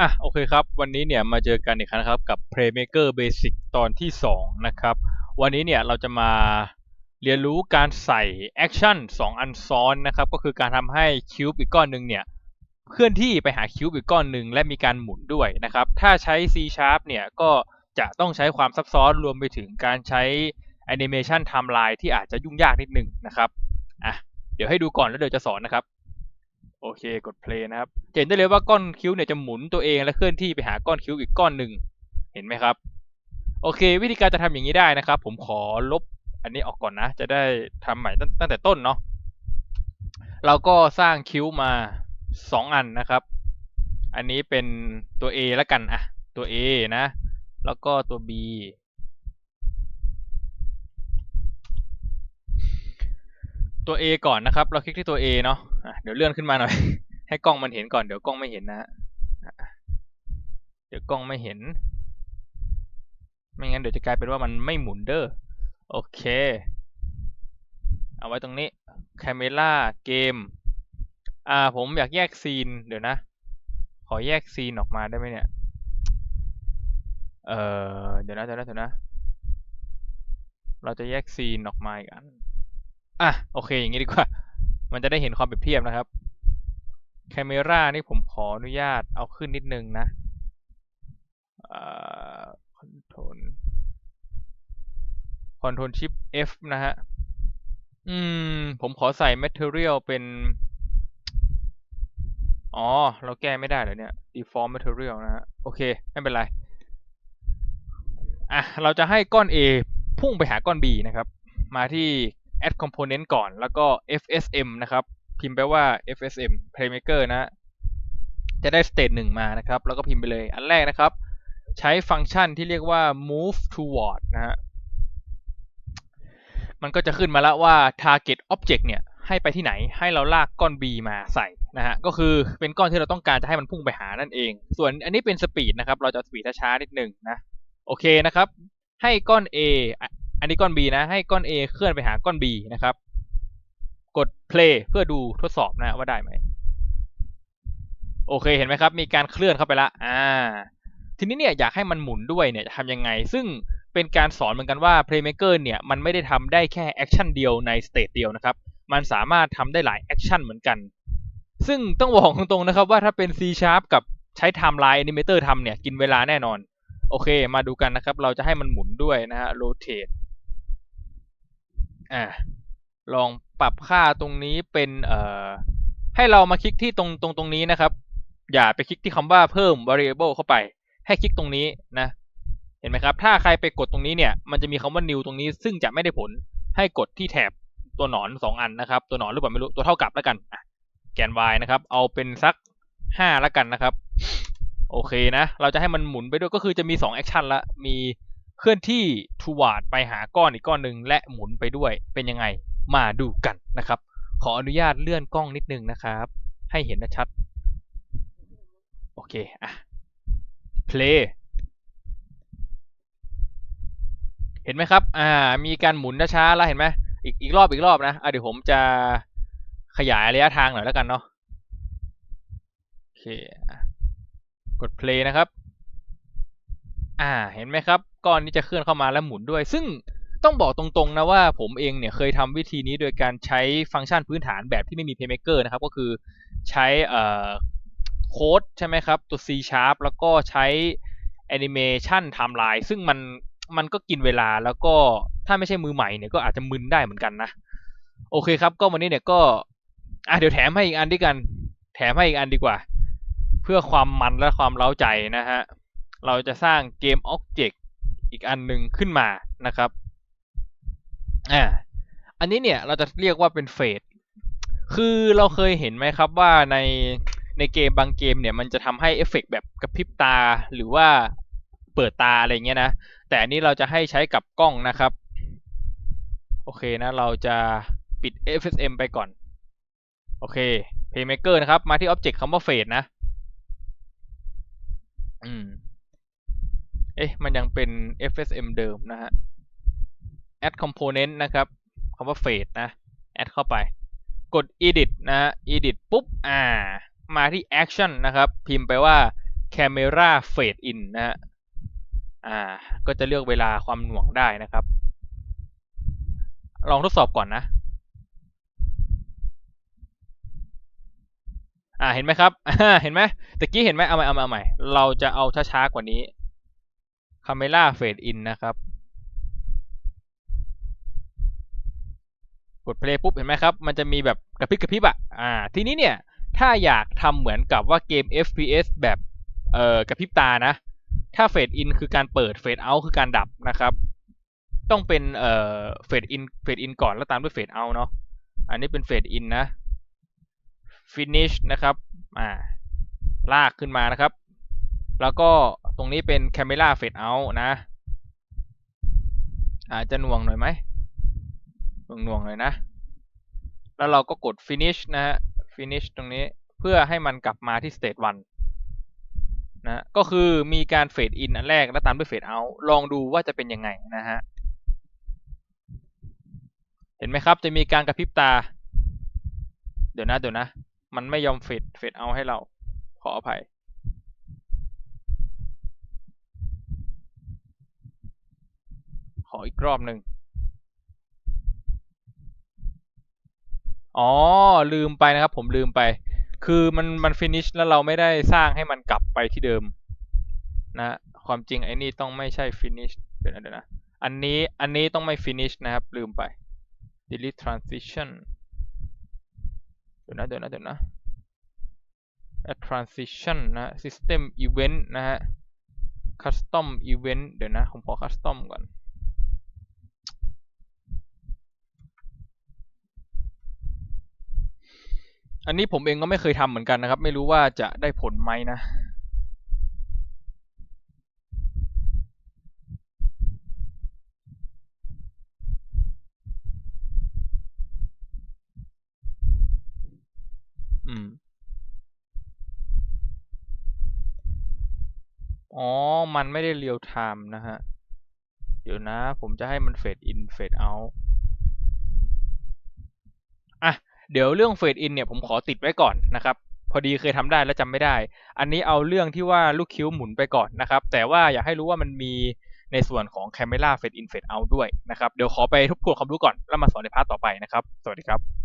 อะโอเคครับ วันนี้เนี่ยมาเจอกันอีกครั้งครับกับ Playmaker Basic ตอนที่ 2 นะครับ วันนี้เนี่ยเราจะมาเรียนรู้การใส่แอคชั่น2อันซ้อนนะครับ ก็คือการทำให้คิวบ์อีกก้อนหนึ่งเนี่ยเคลื่อนที่ไปหาคิวบ์อีกก้อนหนึ่งและมีการหมุนด้วยนะครับ ถ้าใช้ C Sharp เนี่ยก็จะต้องใช้ความซับซ้อนรวมไปถึงการใช้ Animation Timeline ที่อาจจะยุ่งยากนิดนึงนะครับอะเดี๋ยวให้ดูก่อนแล้วเดี๋ยวจะสอนนะครับ โอเคกด play นะครับเห็นได้เลยว่าก้อนคิ้วเนี่ยจะหมุนตัวเองและเคลื่อนที่ไปหาก้อนคิ้วอีกก้อนหนึ่งเห็นไหมครับ โอเค วิธีการจะทำอย่างนี้ได้นะครับ ผมขอลบอันนี้ออกก่อนนะ จะได้ทำใหม่ตั้งแต่ต้นเนาะเราก็สร้างคิ้วมาสองอันนะครับ อันนี้เป็นตัว A แล้วกันอะตัว A นะ แล้วก็ตัว B ตัว A ก่อนนะครับ เราคลิกที่ตัว A เนาะ เดี๋ยวเลื่อนขึ้นมาหน่อย ให้กล้องมันเห็นก่อน เดี๋ยวกล้องไม่เห็นนะเดี๋ยวกล้องไม่เห็น ไม่งั้นเดี๋ยวจะกลายเป็นว่ามันไม่หมุนเด้อ โอเค เอาไว้ตรงนี้ c a m e r a เกม อ่า ผมอยากแยกซีน เดี๋ยวนะ ขอแยกซีนออกมาได้ไหมเนี่ย เออเดี๋ยวนะ เดี๋ยวนะ เดี๋ยวนะ เราจะแยกซีนออกมาอีกอัน อะ โอเค อย่างนี้ดีกว่า มันจะได้เห็นความเปรียบเทียบนะครับแคมเมรานี่ผมขออนุญาตเอาขึ้นนิดนึงนะคอนโทรลคอนโทรลชิป F นะฮะ อืม ผมขอใส่ Material เป็น อ๋อ เราแก้ไม่ได้เหรอเนี่ย Default Material นะฮะ โอเค ไม่เป็นไร อะ เราจะให้ก้อน A พุ่งไปหาก้อน B นะครับ มาที่ add component ก่อนแล้วก็ fsm นะครับ พิมพ์ไปว่า fsm playmaker นะ จะได้ state หนึ่งมานะครับ แล้วก็พิมพ์ไปเลยอันแรกนะครับ ใช้ฟังก์ชันที่เรียกว่า move toward นะฮะมันก็จะขึ้นมาแล้วว่า target object เนี่ย ให้ไปที่ไหนให้เราลากก้อน B มาใส่นะฮะก็คือเป็นก้อนที่เราต้องการจะให้มันพุ่งไปหานั่นเอง ส่วนอันนี้เป็น speed นะครับ เราจะ speed ช้าๆนิดหนึ่งนะ โอเคนะครับ ให้ก้อน A อันนี้ก้อน B นะ ให้ก้อน A เคลื่อนไปหาก้อน B นะครับ กด play เพื่อดูทดสอบนะว่าได้ไหม โอเคเห็นไหมครับ มีการเคลื่อนเข้าไปละ อ่า ทีนี้เนี่ยอยากให้มันหมุนด้วยเนี่ยจะทำยังไง ซึ่งเป็นการสอนเหมือนกันว่า playmaker เนี่ยมันไม่ได้ทำได้แค่แอคชั่นเดียวในสเตจเดียวนะครับ มันสามารถทำได้หลายแอคชั่นเหมือนกัน ซึ่งต้องบอกตรงๆนะครับว่าถ้าเป็น C Sharp กับใช้ Timeline Animator ทำเนี่ยกินเวลาแน่นอน โอเค มาดูกันนะครับ เราจะให้มันหมุนด้วยนะฮะ rotate อ่าลองปรับค่าตรงนี้เป็นเอ่อให้เรามาคลิกที่ตรงตรงตรงนี้นะครับ อย่าไปคลิกที่คำว่าเพิ่ม variable เข้าไป ให้คลิกตรงนี้นะ เห็นไหมครับ ถ้าใครไปกดตรงนี้เนี่ย มันจะมีคำว่า new ตรงนี้ ซึ่งจะไม่ได้ผล ให้กดที่แถบตัวหนอนสองอันนะครับ ตัวหนอนหรือเปล่าไม่รู้ ตัวเท่ากับแล้วกัน แกน y นะครับ เอาเป็นสักห้าแล้วกันนะครับ โอเคนะ เราจะให้มันหมุนไปด้วย ก็คือจะมี 2 แอคชั่นละ มี เคลื่อนที่ toward ไปหาก้อนอีกก้อนหนึ่งและหมุนไปด้วยเป็นยังไงมาดูกันนะครับ ขออนุญาตเลื่อนกล้องนิดนึงนะครับ ให้เห็นชัด โอเค อะ play เห็นไหมครับ อ่า มีการหมุนช้าๆแล้วเห็นไหมอีกอีกรอบอีกรอบนะอะเดี๋ยวผมจะขยายระยะทางหน่อยแล้วกันเนาะโอเค กด play นะครับ อ่า เห็นไหมครับ ก้อนนี้จะเคลื่อนเข้ามาแล้วหมุนด้วย ซึ่งต้องบอกตรงๆนะว่าผมเองเนี่ยเคยทำวิธีนี้โดยการใช้ฟังก์ชันพื้นฐานแบบที่ไม่มี playmaker นะครับ ก็คือใช้โค้ดใช่ไหมครับ ตัว C sharp แล้วก็ใช้ animation timeline ซึ่งมันมันก็กินเวลาแล้วก็ถ้าไม่ใช่มือใหม่เนี่ยก็อาจจะมึนได้เหมือนกันนะ โอเคครับ ก็วันนี้เนี่ยก็อะเดี๋ยวแถมให้อีกอันด้วยกัน แถมให้อีกอันดีกว่า เพื่อความมันและความเล้าใจนะฮะ เราจะสร้างเกม Object อีก อีกอันหนึ่งขึ้นมานะครับอ่าอันนี้เนี่ยเราจะเรียกว่าเป็นเฟสคือเราเคยเห็นไหมครับว่าในในเกมบางเกมเนี่ยมันจะทำให้เอฟเฟกแบบกระพริบตาหรือว่าเปิดตาอะไรเงี้ยนะ แต่อันนี้เราจะให้ใช้กับกล้องนะครับ โอเคนะ เราจะปิด FSM ไปก่อน โอเค Playmaker นะครับ มาที่ Object คำว่า Fade นะ อืม เอ๊ะ มันยังเป็น FSM เดิมนะฮะ add component นะครับคำว่า fade นะ add เข้าไป กด edit นะ edit ปุ๊บ อ่า มาที่ action นะครับ พิมพ์ไปว่า camera fade in นะฮะ อ่า ก็จะเลือกเวลาความหน่วงได้นะครับ ลองทดสอบก่อนนะ อ่า เห็นไหมครับ เห็นไหมตะกี้เห็นไหมเอาใหม่เอาใหม่เอาใหม่ เราจะเอาช้าๆกว่านี้ camera fade in นนะครับ กด play ปุ๊บเห็นไหมครับ มันจะมีแบบกระพริบกระพริบอะอ่าทีนี้เนี่ย ถ้าอยากทำเหมือนกับว่าเกม FPS แบบเอ่อกระพริบตานะ ถ้า fade in คือการเปิด fade out คือการดับนะครับ ต้องเป็นเอ่อ fade in fade in ก่อนแล้วตามด้วย fade out เนาะอันนี้เป็น fade in นะ finish นะครับ อ่า ลากขึ้นมานะครับ แล้วก็ ตรงนี้เป็น camera fade out นะ อาจจะหน่วงหน่อยไหมหน่วงหน่วงหน่อยนะ แล้วเราก็กด finish นะฮะ finish ตรงนี้เพื่อให้มันกลับมาที่ state 1นะก็คือมีการ fade in อันแรกแล้วตามด้วย fade out ลองดูว่าจะเป็นยังไงนะฮะเห็นไหมครับ จะมีการกระพริบตา เดี๋ยวนะเดี๋ยวนะ มันไม่ยอม fade fade out ให้เรา ขออภัย ขออีกรอบหนึ่งอ๋อ ลืมไปนะครับ ผมลืมไป คือมันมัน finish แล้วเราไม่ได้สร้างให้มันกลับไปที่เดิม นะความจริงไอ้นี่ต้องไม่ใช่ finish เดี๋ยวนะเดี๋ยวนะอันนี้อันนี้ต้องไม่ finish นะครับ ลืมไป delete transition เดี๋ยวนะเดี๋ยวนะเดี๋ยวนะ A transition นะ system event นะฮะ custom event เดี๋ยวนะ ผมขอ custom ก่อน อันนี้ผมเองก็ไม่เคยทำเหมือนกันนะครับ ไม่รู้ว่าจะได้ผลไหมนะอืม อ๋อ มันไม่ได้เรียลไทม์นะฮะ เดี๋ยวนะ ผมจะให้มันเฟดอินเฟดเอาอะ เดี๋ยวเรื่องเฟดอินเนี่ยผมขอติดไว้ก่อนนะครับ พอดีเคยทำได้แล้วจำไม่ได้ อันนี้เอาเรื่องที่ว่าลูกคิ้วหมุนไปก่อนนะครับ แต่ว่าอยากให้รู้ว่ามันมีในส่วนของ Camera Fade In Fade Out ด้วยนะครับ เดี๋ยวขอไปทบทวนความรู้ก่อน แล้วมาสอนในพาร์ทต่อไปนะครับ สวัสดีครับ